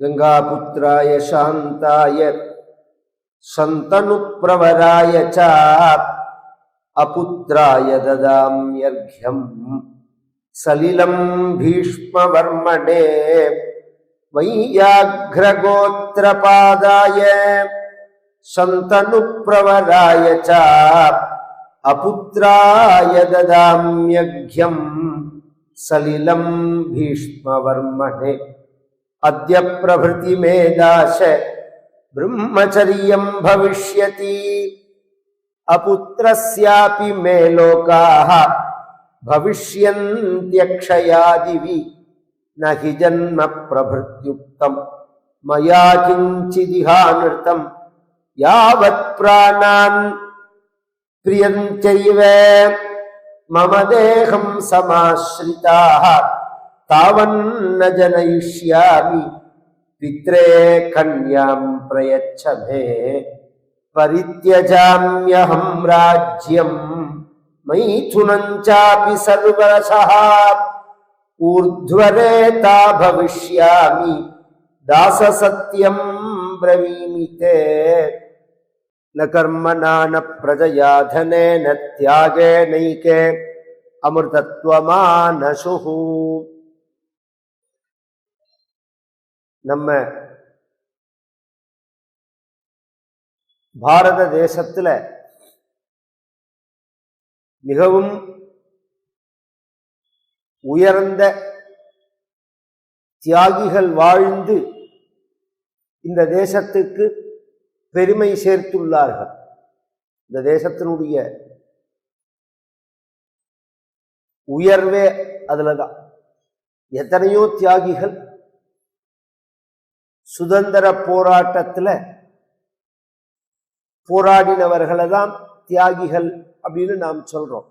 गङ्गापुत्राय शान्ताय सन्तनुप्रवराय च अपुत्राय ददाम्यर्घ्यम् सलिलं भीष्मवर्मणे वैयाघ्रगोत्रपादाय सन्तनुप्रवराय च अपुत्राय ददाम्यघ्यम् सलिलं भीष्मवर्मणे अद्य प्रभृति मे दास ब्रह्मचर्य भविष्य अपुत्र मे लोका भविष्यक्षया दिवी न हि जन्म प्रभृत्युक्त मया किंचिदिहानृत यावत्प्राणान् प्रियञ्चैव मम देहं समाश्रिताः। तावन्न जनयिष्यामि पित्रे कन्यां प्रयच्छ मे परित्यजाम्यहं राज्यं मैथुनं चापि सर्वरसः ऊर्ध्वरेता भविष्यामि दाससत्यं ब्रवीमि ते न कर्मणा न प्रजया धनेन त्यागेनैके अमृतत्वमानशुः நம்ம பாரத தேசத்தில் மிகவும் உயர்ந்த தியாகிகள் வாழ்ந்து இந்த தேசத்துக்கு பெருமை சேர்த்துள்ளார்கள். இந்த தேசத்தினுடைய உயர்வே அதில் தான் எத்தனையோ தியாகிகள் சுதந்திர போராட்டத்தில் போராடினவர்களை தான் தியாகிகள் அப்படின்னு நாம் சொல்கிறோம்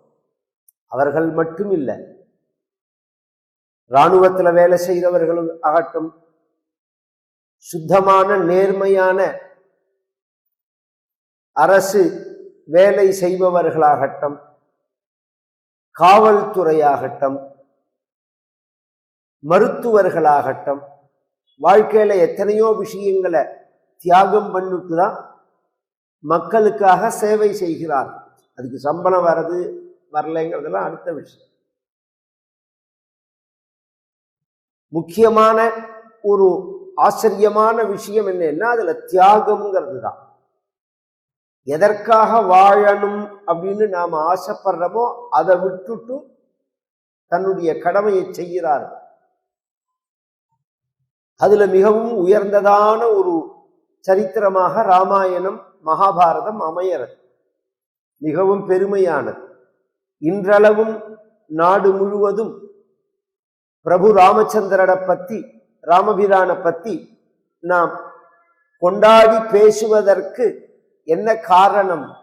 அவர்கள் மட்டும் இல்லை இராணுவத்தில் வேலை செய்தவர்களும் ஆகட்டும் சுத்தமான நேர்மையான அரசு வேலை செய்பவர்களாகட்டும் காவல்துறையாகட்டும் மருத்துவர்களாகட்டும் வாழ்க்கையில் எத்தனையோ விஷயங்களை தியாகம் பண்ணிட்டு தான் மக்களுக்காக சேவை செய்கிறார். அதுக்கு சம்பளம் வர்றது வரலைங்கிறதெல்லாம் அடுத்த விஷயம். முக்கியமான ஒரு ஆச்சரியமான விஷயம் என்னன்னா அதில் தியாகம்ங்கிறது தான் எதற்காக வாழணும் அப்படின்னு நாம் ஆசைப்படுறோமோ அதை விட்டுட்டு தன்னுடைய கடமையை செய்கிறார்கள். அதுல மிகவும் உயர்ந்ததான ஒரு சரித்திரமாக ராமாயணம் மகாபாரதம் அமையறது. மிகவும் பெருமையானது. இன்றளவும் நாடு முழுவதும் பிரபு ராமச்சந்திரனை பத்தி ராமபிரானை பத்தி நாம் கொண்டாடி பேசுவதற்கு என்ன காரணம்?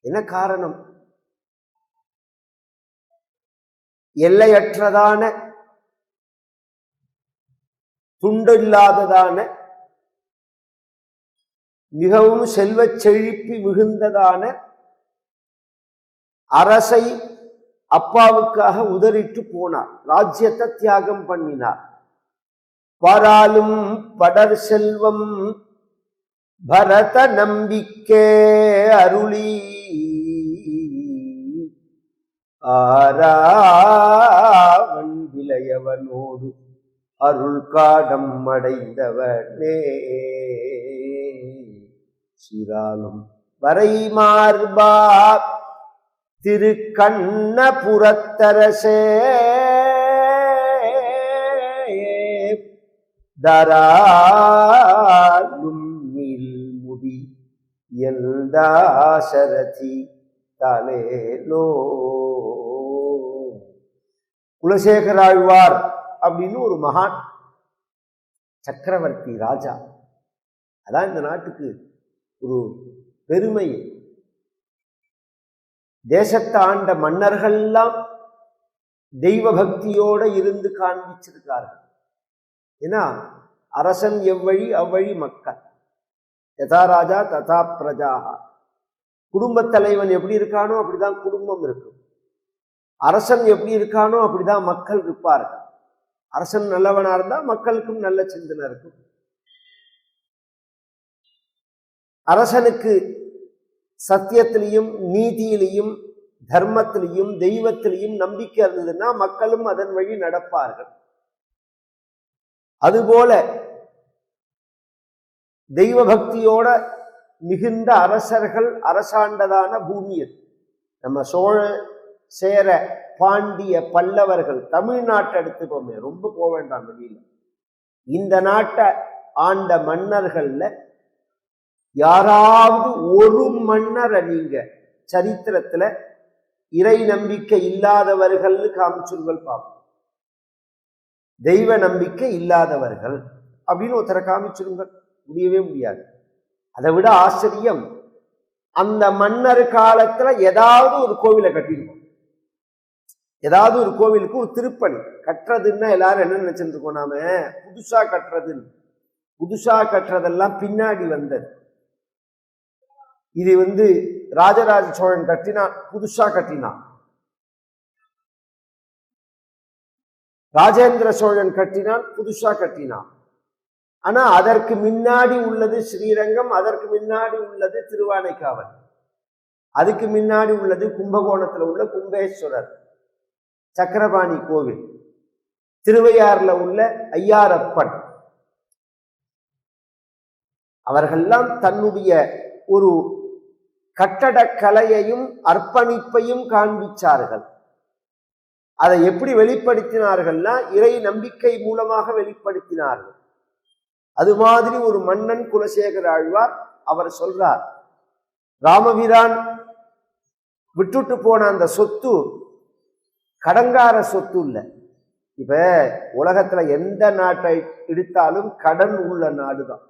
என்ன காரணம்? எல்லையற்றதான துண்டில்லாததான மிகவும் செல்வச் செழிப்பி மிகுந்ததான அரசை அப்பாவுக்காக உதறிட்டு போனார். ராஜ்யத்தை தியாகம் பண்ணினார். பராலும் படர் செல்வம் பரத நம்பிக்கே அருளி ஆராவன் விளையவனோடு அருள் காடம் அடைந்தவனே. சீராலும் வரை மார்பா திரு கண்ணபுரத்தரசே தராலும் முடி எந்தாசரதி தலேலோ குலசேகராழ்வார் அப்படின்னு ஒரு மகான் சக்கரவர்த்தி ராஜா. அதான் இந்த நாட்டுக்கு ஒரு பெருமை. தேசத்தை ஆண்ட மன்னர்கள்லாம் தெய்வ பக்தியோட இருந்து காண்பிச்சிருக்கார்கள். ஏன்னா அரசன் எவ்வழி அவ்வழி மக்கள். யதா ராஜா ததா பிரஜாகா குடும்பத் தலைவன் எப்படி இருக்கானோ அப்படிதான் குடும்பம் இருக்கும். அரசன் எப்படி இருக்கானோ அப்படிதான் மக்கள் இருப்பார்கள். அரசன் நல்லவனா இருந்தா மக்களுக்கும் நல்ல சிந்தனை இருக்கும். அரசனுக்கு சத்தியத்திலையும் நீதியிலையும் தர்மத்திலையும் தெய்வத்திலையும் நம்பிக்கை இருந்ததுன்னா மக்களும் அதன் வழி நடப்பார்கள். அதுபோல தெய்வ பக்தியோட மிகுந்த அரசர்கள் அரசாண்டதான பூமி அது நம்ம சோழ சேர பாண்டிய பல்லவர்கள் தமிழ்நாட்டை எடுத்துக்கோமே ரொம்ப போக வேண்டாம் வெளியில. இந்த நாட்டை ஆண்ட மன்னர்கள்ல யாராவது ஒரு மன்னரை நீங்க சரித்திரத்துல இறை நம்பிக்கை இல்லாதவர்கள்னு காமிச்சுங்கள் பார்ப்போம் தெய்வ நம்பிக்கை இல்லாதவர்கள் அப்படின்னு ஒருத்தரை காமிச்சிருங்கள். முடியவே முடியாது. அதை விட ஆச்சரியம் அந்த மன்னர் காலத்துல ஏதாவது ஒரு கோவிலை கட்டியிருக்கோம் ஏதாவது ஒரு கோவிலுக்கு ஒரு திருப்பணி. கட்டுறதுன்னா எல்லாரும் என்ன நினைச்சிட்டு இருக்கோம் நாம? புதுசா கட்டுறதுன்னு. புதுசா கட்டுறதெல்லாம் பின்னாடி வந்தது. இது வந்து ராஜராஜ சோழன் கட்டினான் புதுசா கட்டினான். ராஜேந்திர சோழன் கட்டினான் புதுசா கட்டினான். ஆனா அதற்கு முன்னாடி உள்ளது ஸ்ரீரங்கம் அதற்கு முன்னாடி உள்ளது திருவானைக்காவல். அதுக்கு முன்னாடி உள்ளது கும்பகோணத்துல உள்ள கும்பேஸ்வரர். சக்கரபாணி கோவில். திருவையாறுல உள்ள ஐயாரப்பன். அவர்கள்லாம் தன்னுடைய ஒரு கட்டடக்கலையையும் அர்ப்பணிப்பையும் காண்பிச்சார்கள். அதை எப்படி வெளிப்படுத்தினார்கள்னா இறை நம்பிக்கை மூலமாக வெளிப்படுத்தினார்கள். அது மாதிரி ஒரு மன்னன் குலசேகர ஆழ்வார் அவர் சொல்றார் ராமவீரான் விட்டுட்டு போன அந்த சொத்து கடங்கார சொத்து இல்லை. இப்ப உலகத்துல எந்த நாட்டை எடுத்தாலும் கடன் உள்ள நாடுதான்.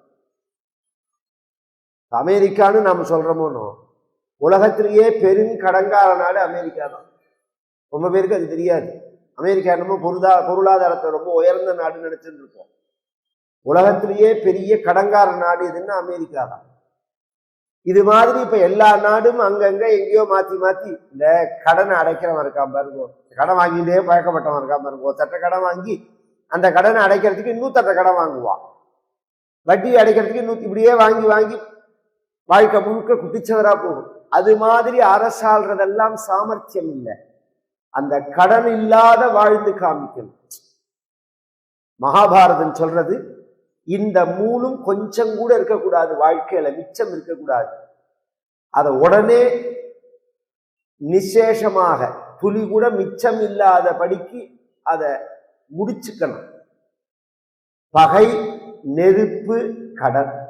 அமெரிக்கான்னு நாம சொல்றோமோனோ உலகத்திலேயே பெருங்கடங்கார நாடு அமெரிக்கா தான் ரொம்ப பேருக்கு அது தெரியாது. அமெரிக்கா என்னமோ பொருளா பொருளாதாரத்தை ரொம்ப உயர்ந்த நாடுன்னு நினைச்சுட்டு இருக்கோம் உலகத்திலேயே பெரிய கடங்கார நாடு எதுன்னா அமெரிக்கா தான் இது மாதிரி இப்ப எல்லா நாடும் அங்கங்க எங்கேயோ மாத்தி மாத்தி இந்த கடனை அடைக்கிறவன் இருக்கான் பாருங்க. கடன் வாங்கிட்டே பழக்கப்பட்டவன் இருக்கான் பாருங்க. ஒரு தட்டை கடன் வாங்கி அந்த கடனை அடைக்கிறதுக்கு இன்னூத்தட்ட கடன் வாங்குவான். வட்டி அடைக்கிறதுக்கு இன்னும் இப்படியே வாங்கி வாங்கி வாழ்க்கை முழுக்க குட்டிச்சவரா போகும். அது மாதிரி அரசாள்றதெல்லாம் சாமர்த்தியம் இல்லை. அந்த கடன் இல்லாத வாழ்ந்து காமிக்கணும். மகாபாரதம் சொல்றது இந்த மூணும் கொஞ்சம் கூட இருக்கக்கூடாது. வாழ்க்கையில மிச்சம் இருக்கக்கூடாது. அதை உடனே நிசேஷமாக துளி கூட மிச்சம் இல்லாத படிக்கு அதை முடிச்சுக்கணும். பகை நெருப்பு கடன்.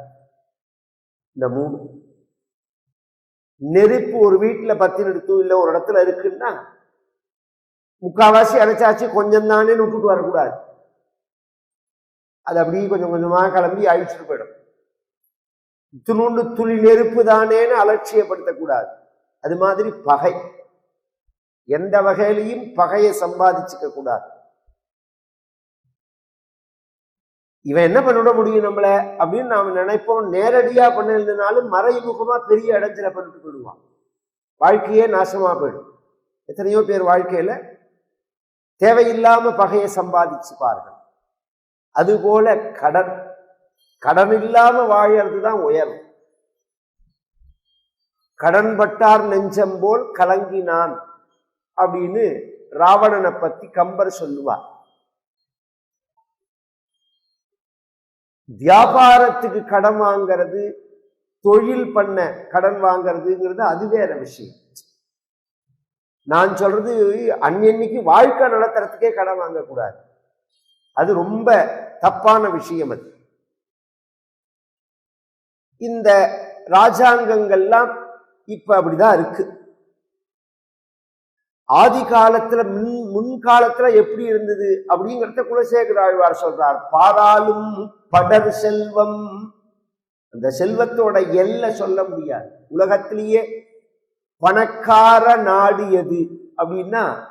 இந்த மூணு. நெருப்பு ஒரு வீட்டில் பத்தி நிறுத்தும் இல்லை ஒரு இடத்துல இருக்குன்னா முக்காவாசி அரைச்சாச்சு கொஞ்சம் தானே விட்டுட்டு வரக்கூடாது. அது அப்படியே கொஞ்சம் கொஞ்சமாக கிளம்பி அழிச்சுட்டு போயிடும். துணுண்டு துளி நெருப்பு தானேன்னு அலட்சியப்படுத்தக்கூடாது. அது மாதிரி பகை. எந்த வகையிலையும் பகையை சம்பாதிச்சுக்க கூடாது. இவன் என்ன பண்ணிட முடியும் நம்மள? அப்படின்னு நாம நினைப்போம். நேரடியா பண்ணிருந்தனாலும் மறைமுகமா பெரிய இடத்துல பண்ணிட்டு போயிடுவான். வாழ்க்கையே நாசமா போயிடும். எத்தனையோ பேர் வாழ்க்கையில தேவையில்லாம பகையை சம்பாதிச்சு பாருங்கள் அதுபோல கடன் கடன் இல்லாம வாழறது தான் உயரும் கடன் பட்டார் நெஞ்சம் போல் கலங்கினான் அப்படின்னு ராவணனை பத்தி கம்பர் சொல்லுவார் வியாபாரத்துக்கு கடன் வாங்கிறது தொழில் பண்ண கடன் வாங்கிறதுங்கிறது அது வேற விஷயம். நான் சொல்றது அன்னன்னைக்கு வாழ்க்கை நடத்துறதுக்கே கடன் வாங்கக்கூடாது. அது ரொம்ப தப்பான விஷயம் அது. இந்த ராஜாங்கங்கள்லாம் இப்ப அப்படிதான் இருக்கு. ஆதி காலத்துல முன் முன்காலத்துல எப்படி இருந்தது அப்படிங்கிறத குலசேகர ஆழ்வார் சொல்றார். பாராளும் படர் செல்வம். அந்த செல்வத்தோட எல்லை சொல்ல முடியாது. உலகத்திலேயே பணக்கார நாடு எது அப்படின்னா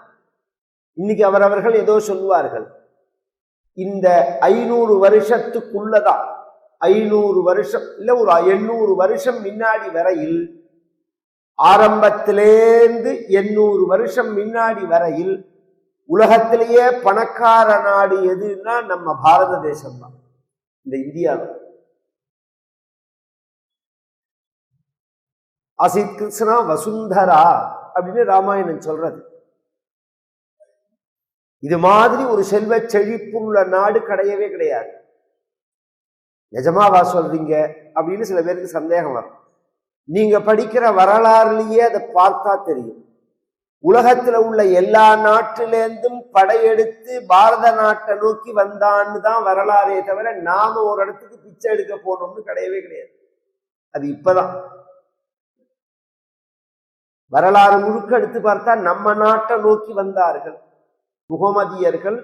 இன்னைக்கு அவரவர்கள் ஏதோ சொல்லுவார்கள். இந்த ஐநூறு வருஷத்துக்குள்ளதான். ஐநூறு வருஷம் இல்லை ஒரு எண்ணூறு வருஷம் முன்னாடி வரையில் ஆரம்பத்திலேந்து எண்ணூறு வருஷம் முன்னாடி வரையில் உலகத்திலேயே பணக்கார நாடு எதுன்னா நம்ம பாரத தேசம் தான் இந்த இந்தியா அசித் கிருஷ்ணா வசுந்தரா அப்படின்னு ராமாயணம் சொல்றது. இது மாதிரி ஒரு செல்வ செழிப்புள்ள நாடு கிடையவே கிடையாது. நிஜமாவா சொல்றீங்க? அப்படின்னு சில பேருக்கு சந்தேகம் வரும். நீங்க படிக்கிற வரலாறுலயே அதை பார்த்தா தெரியும். உலகத்துல உள்ள எல்லா நாட்டிலேருந்தும் படையெடுத்து பாரத நாட்டை நோக்கி வந்தான்னு தான் வரலாறே தவிர நாம ஒரு இடத்துக்கு பிச்சை எடுக்க போனோம்னு கிடையவே கிடையாது. அது இப்பதான். வரலாறு முழுக்க எடுத்து பார்த்தா நம்ம நாட்டை நோக்கி வந்தார்கள். முகமதியர்கள்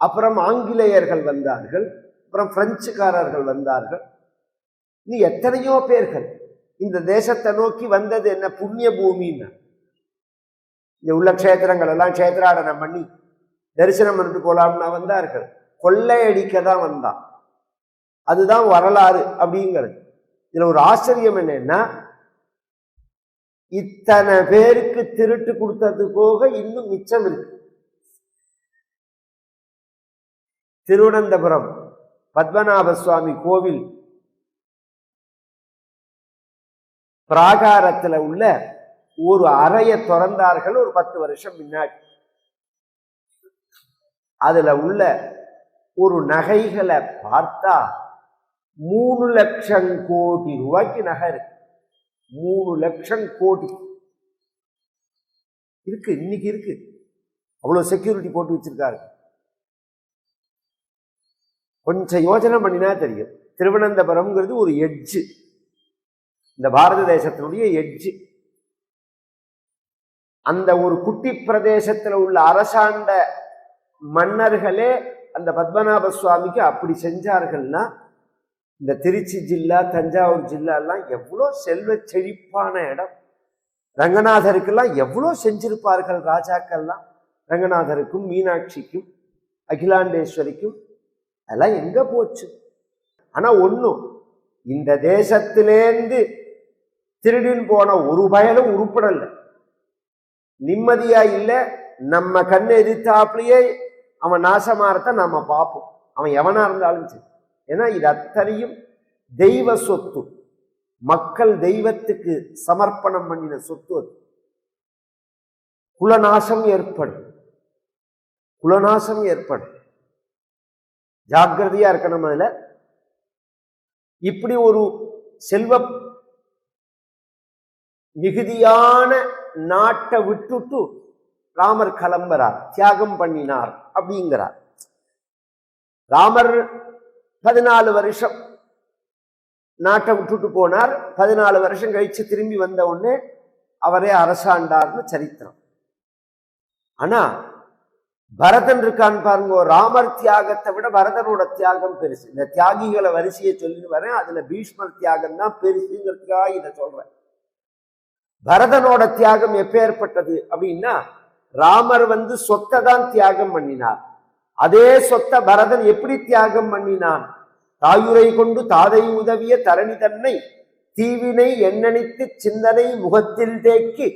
அப்புறம் ஆங்கிலேயர்கள் வந்தார்கள் அப்புறம் பிரெஞ்சுக்காரர்கள் வந்தார்கள். நீ எத்தனையோ பேர்கள் இந்த தேசத்தை நோக்கி வந்தது என்ன புண்ணிய பூமின்னு? இங்கே உள்ள க்ஷேத்திரங்கள் எல்லாம் க்ஷேத்திராடனம் பண்ணி தரிசனம் பண்ணிட்டு போகலாம்னா வந்தார்கள். கொள்ளையடிக்க தான் வந்தான். அதுதான் வரலாறு அப்படிங்கிறது. இதில் ஒரு ஆச்சரியம் என்னன்னா இத்தனை பேருக்கு திருட்டு கொடுத்தது போக இன்னும் மிச்சம் இருக்கு. திருவனந்தபுரம் பத்மநாப சுவாமி கோவில் பிராகாரத்தில் உள்ள ஒரு அறையை திறந்தார்கள் ஒரு பத்து வருஷம் முன்னாடி. அதுல உள்ள ஒரு நகைகளை பார்த்தா மூணு லட்சம் கோடி ரூபாய்க்கு நகை இருக்கு. மூணு லட்சம் கோடி. இருக்கு இன்னைக்கு இருக்கு. அவ்வளோ செக்யூரிட்டி போட்டு வச்சிருக்காரு. கொஞ்சம் யோசனை பண்ணினா தெரியும். திருவனந்தபுரம்ங்கிறது ஒரு எட்ஜு இந்த பாரத தேசத்தினுடைய எட்ஜு அந்த ஒரு குட்டி பிரதேசத்தில் உள்ள அரசாண்ட மன்னர்களே அந்த பத்மநாப சுவாமிக்கு அப்படி செஞ்சார்கள்னா இந்த திருச்சி ஜில்லா தஞ்சாவூர் ஜில்லாலாம் எவ்வளோ செல்வ செழிப்பான இடம். ரங்கநாதருக்கெல்லாம் எவ்வளோ செஞ்சிருப்பார்கள் ராஜாக்கள்லாம். ரங்கநாதருக்கும் மீனாட்சிக்கும் அகிலாண்டேஸ்வரிக்கும் அதெல்லாம் எங்க போச்சு? ஆனா ஒன்றும் இந்த தேசத்திலேந்து திருடின்னு போன ஒரு பயலும் உருப்படலை. நிம்மதியா இல்லை நம்ம கண்ணை எதிர்த்தாப்புலயே அவன் நாசமாறத நாம பார்ப்போம். அவன் எவனா இருந்தாலும் சரி. ஏன்னா இது அத்தனையும் தெய்வ சொத்து. மக்கள் தெய்வத்துக்கு சமர்ப்பணம் பண்ணின சொத்து அது. குலநாசம் ஏற்படும். குலநாசம் ஏற்படும். ஜாக்கிரதையா இருக்கணும் அதுல. இப்படி ஒரு செல்வ மிகுதியான நாட்டை விட்டுட்டு ராமர் கிளம்புறார் தியாகம் பண்ணினார் அப்படிங்கிறார். ராமர் பதினாலு வருஷம் நாட்டை விட்டுட்டு போனார். பதினாலு வருஷம் கழிச்சு திரும்பி வந்த உடனே அவரே அரசாண்டார்னு சரித்திரம். ஆனா பரதன் இருக்கான்னு பாருங்க ராமர் தியாகத்தை விட பரதனோட தியாகம் பெருசு. இந்த தியாகிகளை வரிசையை சொல்லிட்டு வரேன் அதுல பீஷ்மர் தியாகம் தான் பெருசுங்கிறதுக்காக இதை சொல்றேன். பரதனோட தியாகம் எப்பேற்பட்டது அப்படின்னா ராமர் வந்து சொத்தை தான் தியாகம் பண்ணினார். அதே சொத்தை பரதன் எப்படி தியாகம் பண்ணினான்? தாயுரை கொண்டு தாதை உதவிய தரணி தன்னை தீவினை எண்ணனித்து சிந்தனை முகத்தில் தேக்கி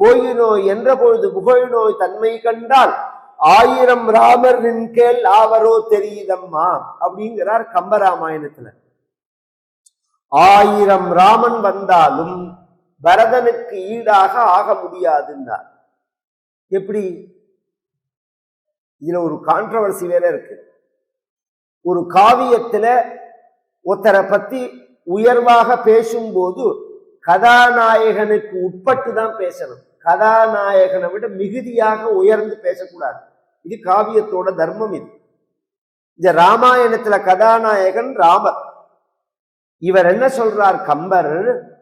கோயினோய் என்ற பொழுது புகழினோய் தன்மை கண்டால் ஆயிரம் ராமர் கேள் ஆவரோ தெரியுதம்மா அப்படிங்கிறார் கம்பராமாயணத்துல. ஆயிரம் ராமன் வந்தாலும் பரதனுக்கு ஈடாக ஆக முடியாதுன்னார். எப்படி? இதுல ஒரு கான்ட்ரவர்சி வேற இருக்கு. ஒரு காவியத்துல ஒருத்தரை பத்தி உயர்வாக பேசும்போது கதாநாயகனுக்கு உட்பட்டு தான் பேசணும். கதாநாயகனை விட மிகுதியாக உயர்ந்து பேசக்கூடாது. இது காவியத்தோட தர்மம் இது. இந்த ராமாயணத்துல கதாநாயகன் ராமர். இவர் என்ன சொல்றார் கம்பர்?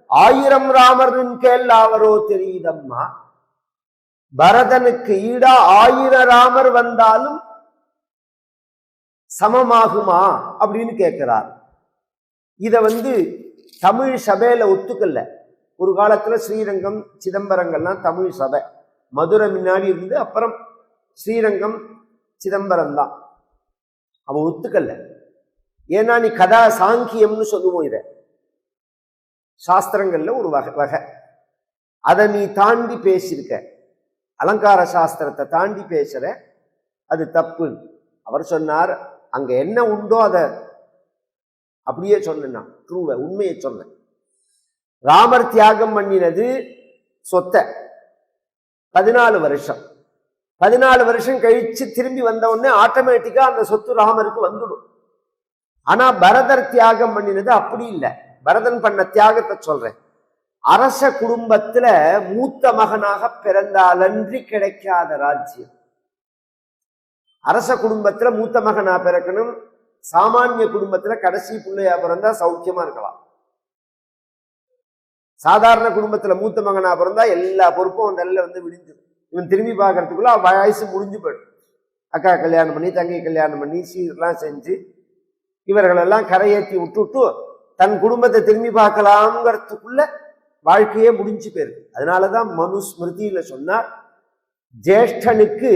ஆயிரம் ராமரின் கேள் அவரோ தெரியுதம்மா. பரதனுக்கு ஈடா ஆயிர ராமர் வந்தாலும் சமமாகுமா அப்படின்னு கேட்கிறார். இத வந்து தமிழ் சபையில ஒத்துக்கல. ஒரு காலத்தில் ஸ்ரீரங்கம் சிதம்பரங்கள்லாம் தமிழ் சபை. மதுரை முன்னாடி இருந்து அப்புறம் ஸ்ரீரங்கம் சிதம்பரம் தான். அவன் ஒத்துக்கல. ஏன்னா நீ கதா சாங்கியம்னு சொல்லுவோம் இதை. சாஸ்திரங்கள்ல ஒரு வகை வகை. அதை நீ தாண்டி பேசியிருக்க. அலங்கார சாஸ்திரத்தை தாண்டி பேசுற அது தப்பு அவர் சொன்னார் அங்க என்ன உண்டோ அதை அப்படியே சொன்னேன் ட்ரூவை உண்மையை சொன்னேன். ராமர் தியாகம் பண்ணினது சொத்தை. பதினாலு வருஷம். பதினாலு வருஷம் கழிச்சு திரும்பி வந்த உடனே ஆட்டோமேட்டிக்கா அந்த சொத்து ராமருக்கு வந்துடும். ஆனா பரதர் தியாகம் பண்ணினது அப்படி இல்லை. பரதன் பண்ண தியாகத்தை சொல்றேன். அரச குடும்பத்துல மூத்த மகனாக பிறந்தாலன்றி கிடைக்காத ராஜ்யம். அரச குடும்பத்துல மூத்த மகனா பிறக்கணும் சாமானிய குடும்பத்துல கடைசி பிள்ளையா பிறந்தா சௌக்கியமா இருக்கலாம். சாதாரண குடும்பத்தில் மூத்த மகனாக பிறந்தா எல்லா பொறுப்பும் அவன் நல்ல வந்து விடிஞ்சிடும் இவன் திரும்பி பார்க்கறதுக்குள்ள அவன் வயசு முடிஞ்சு போயிடும். அக்கா கல்யாணம் பண்ணி தங்கை கல்யாணம் பண்ணி சீரெல்லாம் செஞ்சு இவர்களெல்லாம் கரையேற்றி விட்டுட்டு தன் குடும்பத்தை திரும்பி பார்க்கலாம்ங்கிறதுக்குள்ள வாழ்க்கையே முடிஞ்சு போயிருக்கு. அதனாலதான் மனு ஸ்மிருதியில் சொன்னார் ஜேஷ்டனுக்கு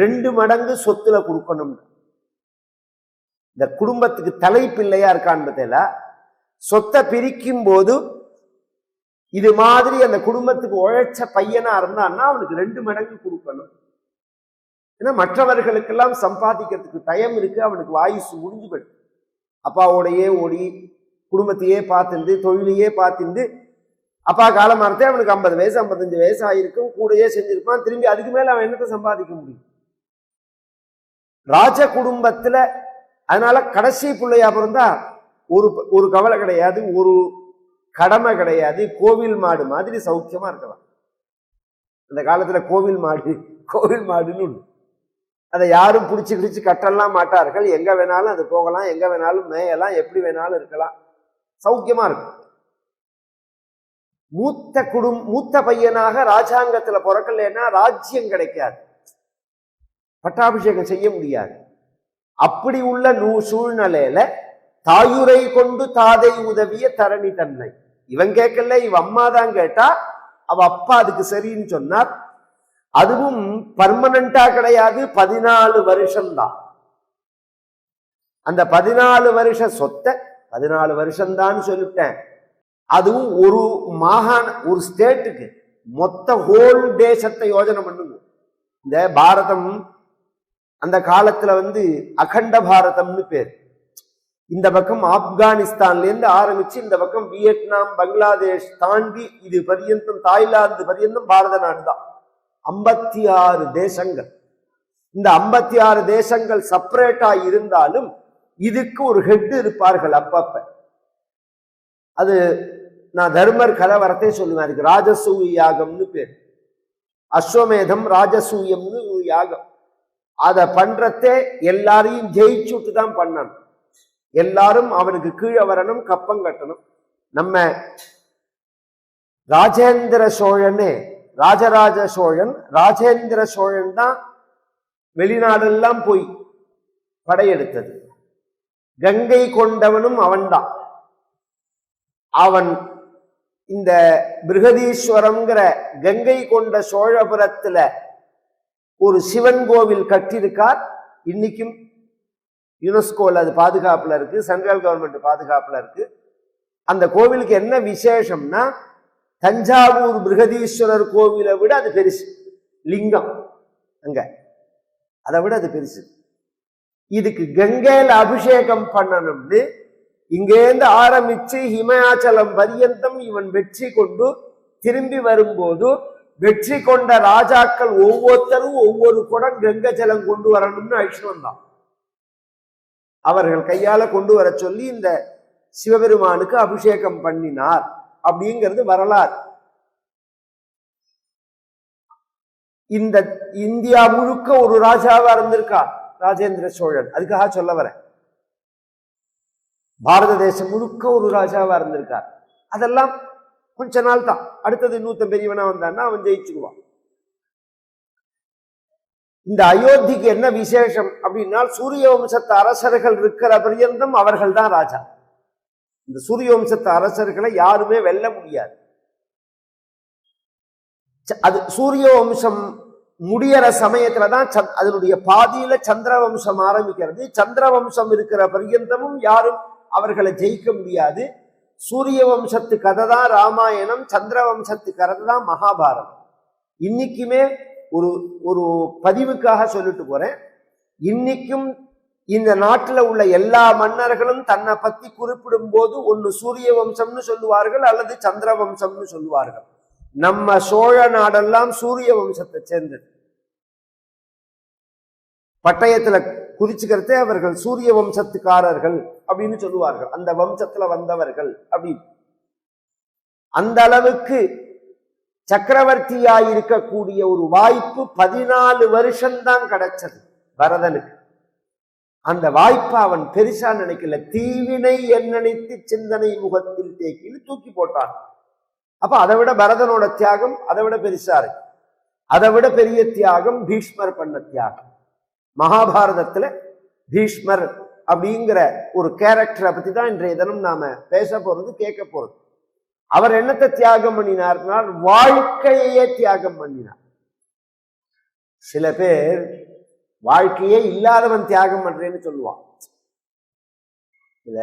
ரெண்டு மடங்கு சொத்துல கொடுக்கணும் இந்த குடும்பத்துக்கு தலைப்பிள்ளையா இருக்கான்னு பார்த்தீங்களா சொத்தை பிரிக்கும் போது இது மாதிரி அந்த குடும்பத்துக்கு உழைச்ச பையனா இருந்தான்னா அவனுக்கு ரெண்டு மடங்கு கொடுக்கணும். ஏன்னா மற்றவர்களுக்கெல்லாம் சம்பாதிக்கிறதுக்கு டைம் இருக்கு அவனுக்கு வாயுசு முடிஞ்சு போயிடும். அப்பாவோடையே ஓடி குடும்பத்தையே பார்த்துண்டு தொழிலையே பார்த்துண்டு அப்பா காலம் அவனுக்கு ஐம்பது வயசு ஐம்பத்தஞ்சு வயசு ஆயிருக்கும் கூடயே செஞ்சிருப்பான் திரும்பி அதுக்கு மேல அவன் என்னத்தை சம்பாதிக்க முடியும்? ராஜ குடும்பத்துல அதனால கடைசி பிள்ளையா பிறந்தா ஒரு ஒரு கவலை கிடையாது ஒரு கடமை கிடையாது கோவில் மாடு மாதிரி சௌக்கியமா இருக்கலாம். அந்த காலத்துல கோவில் மாடு கோவில் மாடுன்னு உண்டு. அதை யாரும் பிடிச்சி பிடிச்சி கட்டலாம் மாட்டார்கள். எங்க வேணாலும் அது போகலாம் எங்க வேணாலும் மேயலாம் எப்படி வேணாலும் இருக்கலாம். சௌக்கியமா இருக்கும். மூத்த குடும் மூத்த பையனாக ராஜாங்கத்தில் பிறக்கலைன்னா ராஜ்யம் கிடைக்காது. பட்டாபிஷேகம் செய்ய முடியாது. அப்படி உள்ள நூ சூழ்நிலையில தாயுரை கொண்டு தாதை உதவிய தரணி தன்னை. இவன் கேட்கல இவ அம்மா தான் கேட்டா அவ அப்பா அதுக்கு சரின்னு சொன்னார். அதுவும் பர்மனண்டா கிடையாது பதினாலு வருஷம்தான். அந்த பதினாலு வருஷ சொத்தை பதினாலு வருஷம்தான் சொல்லிட்டேன். அதுவும் ஒரு மாகாண ஒரு ஸ்டேட்டுக்கு மொத்த ஹோல் தேசத்தை யோஜனை பண்ணுங்க. இந்த பாரதம் அந்த காலத்துல வந்து அகண்ட பாரதம்னு பேர். இந்த பக்கம் ஆப்கானிஸ்தான்லேருந்து ஆரம்பித்து இந்த பக்கம் வியட்நாம் பங்களாதேஷ் தாண்டி இது பரியந்தம் தாய்லாந்து பரியந்தம் பாரத நாடு தான் ஐம்பத்தி ஆறு தேசங்கள். இந்த ஐம்பத்தி ஆறு தேசங்கள் செப்பரேட்டாக இருந்தாலும் இதுக்கு ஒரு ஹெட் இருப்பார்கள் அப்பப்ப. அது நான் தர்மர் கலவரத்தை சொல்லுவேன். அதுக்கு ராஜசூய யாகம்னு பேர். அஸ்வமேதம் ராஜசூயம்னு யாகம். அதை பண்றதே எல்லாரையும் ஜெயிச்சுட்டு தான் பண்ணணும். எல்லாரும் அவனுக்கு கீழே வரணும் கப்பம் கட்டணும். நம்ம ராஜேந்திர சோழனே ராஜராஜ சோழன் ராஜேந்திர சோழன் தான் வெளிநாடெல்லாம் போய் படையெடுத்தது. கங்கை கொண்டவனும் அவன்தான். அவன் இந்த பிருகதீஸ்வரம்ங்கிற கங்கை கொண்ட சோழபுரத்துல ஒரு சிவன் கோவில் கட்டியிருக்கார். இன்னைக்கும் யுனெஸ்கோவில் அது பாதுகாப்பில் இருக்குது சென்ட்ரல் கவர்மெண்ட் பாதுகாப்பில் இருக்குது அந்த கோவிலுக்கு என்ன விசேஷம்னா தஞ்சாவூர் பிருகதீஸ்வரர் கோவிலை விட அது பெருசு. லிங்கம் அங்கே. அதை விட அது பெருசு. இதுக்கு கங்கையில் அபிஷேகம் பண்ணணும்னு இங்கேருந்து ஆரம்பிச்சு ஹிமாச்சலம் பரியந்தம் இவன் வெற்றி கொண்டு திரும்பி வரும்போது வெற்றி கொண்ட ராஜாக்கள் ஒவ்வொருத்தரும் ஒவ்வொரு குடம் கங்கை ஜலம் கொண்டு வரணும்னு அழிச்சுட்டு வந்தான் அவர்கள் கையால கொண்டு வர சொல்லி இந்த சிவபெருமானுக்கு அபிஷேகம் பண்ணினார் அப்படிங்கிறது வரலாறு. இந்த இந்தியா முழுக்க ஒரு ராஜாவா இருந்திருக்கா? ராஜேந்திர சோழன். அதுக்காக சொல்ல வர பாரத தேசம் முழுக்க ஒரு ராஜாவா இருந்திருக்கார். அதெல்லாம் கொஞ்ச நாள் தான் அடுத்தது இன்னொருத்தன் பெரியவனா வந்தான்னா அவன் ஜெயிச்சுக்குவான். இந்த அயோத்திக்கு என்ன விசேஷம் அப்படின்னா சூரிய வம்சத்து அரசர்கள் இருக்கிற பரியந்தம் அவர்கள் தான் ராஜா. இந்த சூரிய வம்சத்து அரசர்களை யாருமே வெல்ல முடியாது. ச- அது சூரிய வம்சம் முடியற சமயத்துல தான் அதனுடைய பாதியில சந்திர வம்சம் ஆரம்பிக்கிறது. சந்திர வம்சம் இருக்கிற பரியந்தமும் யாரும் அவர்களை ஜெயிக்க முடியாது. சூரிய வம்சத்து கதை தான் ராமாயணம் சந்திர வம்சத்து கதை தான் மகாபாரதம். இன்னைக்குமே ஒரு ஒரு பதிவுக்காக சொல்லிட்டு போறேன். இன்னைக்கும் இந்த நாட்டில் உள்ள எல்லா மன்னர்களும் தன்னை பத்தி குறிப்பிடும் போது ஒன்னு சூரிய வம்சம்னு சொல்லுவார்கள் அல்லது சந்திர வம்சம்னு சொல்லுவார்கள். நம்ம சோழ நாடெல்லாம் சூரிய வம்சத்தை சேர்ந்தது. பட்டயத்துல குறிச்சுக்கிறதே அவர்கள் சூரிய வம்சத்துக்காரர்கள் அப்படின்னு சொல்லுவார்கள். அந்த வம்சத்துல வந்தவர்கள் அப்படின்னு. அந்த அளவுக்கு சக்கரவர்த்தியாய் இருக்கக்கூடிய ஒரு வாய்ப்பு பதினாலு வருஷம்தான் கிடைச்சது பரதனுக்கு. அந்த வாய்ப்பை அவன் பெருசா நினைக்கல. தீவினை என் நினைத்து சிந்தனை முகத்தில் தேக்கின்னு தூக்கி போட்டான். அப்ப அதை விட பரதனோட தியாகம் அதை விட பெருசா இருக்கு. அதை விட பெரிய தியாகம் பீஷ்மர் பண்ண தியாகம். மகாபாரதத்துல பீஷ்மர் அப்படிங்கிற ஒரு கேரக்டரை பத்தி தான் இன்றைய தினம் நாம பேச போறது கேட்க போறது. அவர் என்னத்தை தியாகம் பண்ணினார்னால் வாழ்க்கையே தியாகம் பண்ணினார். சில பேர் வாழ்க்கையே இல்லாதவன் தியாகம் பண்றேன்னு சொல்லுவான். இல்ல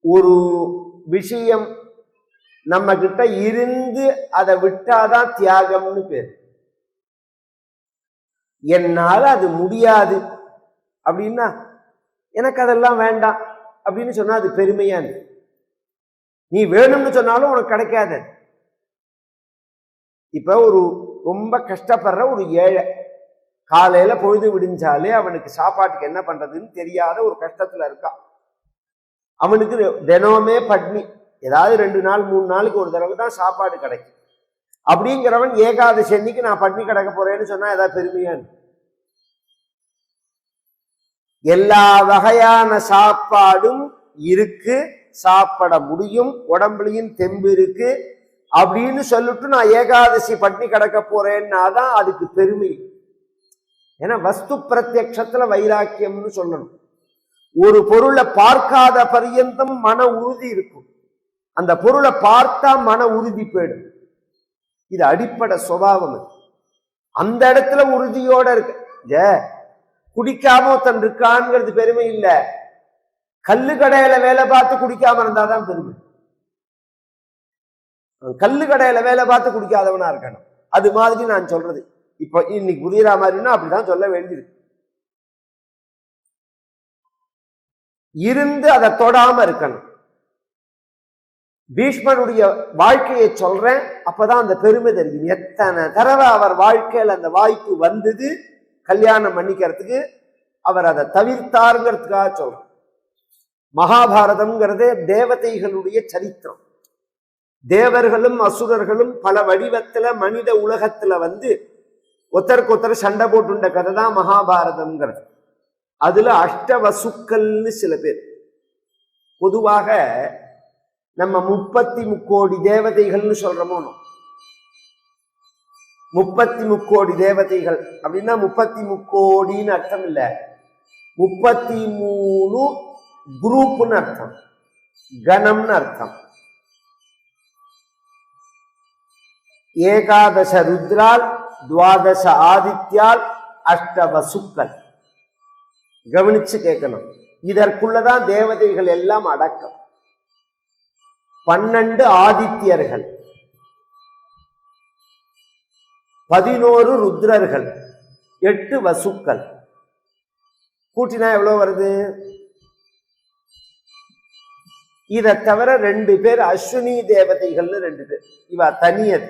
ஒரு விஷயம் நம்ம கிட்ட இருந்து அதை விட்டாதான் தியாகம்னு பேர். என்னால அது முடியாது. அப்படின்னா எனக்கு அதெல்லாம் வேண்டாம். அப்படின்னு சொன்னா அது பெருமையானது நீ வேணும்னு சொன்னாலும் உனக்கு கிடைக்காது. இப்ப ஒரு ரொம்ப கஷ்டப்படுற ஒரு ஏழை காலையில பொழுது விடிஞ்சாலே அவனுக்கு சாப்பாட்டுக்கு என்ன பண்றதுன்னு தெரியாத ஒரு கஷ்டத்துல இருக்கான் அவனுக்கு தினமே பட்னி ஏதாவது ரெண்டு நாள் மூணு நாளுக்கு ஒரு தடவை தான் சாப்பாடு கிடைக்கும். அப்படிங்கிறவன் ஏகாதசி அன்னைக்கு நான் பட்னி கிடக்க போறேன்னு சொன்னா ஏதாவது பெருமையான் எல்லா வகையான சாப்பாடும் இருக்கு சாப்பிட முடியும் உடம்புலையும் தெம்பு இருக்கு. அப்படின்னு சொல்லிட்டு நான் ஏகாதசி பட்னி கிடக்க போறேன்னா தான் அதுக்கு பெருமை. ஏன்னா வஸ்து பிரத்யக்ஷத்துல வைராக்கியம்னு சொல்லணும். ஒரு பொருளை பார்க்காத பரியந்தம் மன உறுதி இருக்கும். அந்த பொருளை பார்த்தா மன உறுதி போயிடும். இது அடிப்படை சுபாவம் அந்த இடத்துல உறுதியோட இருக்கு. குடிக்காம ஒருத்தன் இருக்கான்ங்கிறது பெருமை இல்லை. கல்லு கடையில வேலை பார்த்து குடிக்காம இருந்தாதான் பெருமை. கல்லு கடையில வேலை பார்த்து குடிக்காதவனா இருக்கணும். அது மாதிரி நான் சொல்றது. இப்ப இன்னைக்கு புரியுற மாதிரின்னா அப்படிதான் சொல்ல வேண்டியிருக்கு இருந்து அதை தொடாம இருக்கணும். பீஷ்மனுடைய வாழ்க்கையை சொல்றேன். அப்பதான் அந்த பெருமை தெரியும். எத்தனை தடவை அவர் வாழ்க்கையில அந்த வாய்ப்பு வந்தது கல்யாணம் பண்ணிக்கிறதுக்கு அவர் அதை தவிர்த்தாருங்கிறதுக்காக சொல்றேன். மகாபாரதம்ங்கிறதே தேவதைகளுடைய சரித்திரம். தேவர்களும் அசுரர்களும் பல வடிவத்துல மனித உலகத்துல வந்து ஒத்தருக்கு ஒருத்தர் சண்டை போட்டுண்ட கதை தான் மகாபாரதம்ங்கிறது. அதுல அஷ்டவசுக்கள்னு சில பேர். பொதுவாக நம்ம முப்பத்தி முக்கோடி தேவதைகள்னு சொல்றோமோ? முப்பத்தி முக்கோடி தேவதைகள் அப்படின்னா முப்பத்தி முக்கோடின்னு அர்த்தம் இல்லை. முப்பத்தி மூணு குரூப்னு அர்த்தம். கணம்னு அர்த்தம். ஏகாதச ருத்ரால் துவாதச ஆதித்யால் அஷ்ட வசுக்கள் கவனிச்சு கேட்கணும். இதற்குள்ளதான் தேவதைகள் எல்லாம் அடக்கம். பன்னெண்டு ஆதித்யர்கள். பதினோரு ருத்ரர்கள். எட்டு வசுக்கள். கூட்டினா எவ்வளவு வருது? இதை தவிர ரெண்டு பேர் அஸ்வினி தேவதைகள்னு ரெண்டு பேர். இவா தனியது.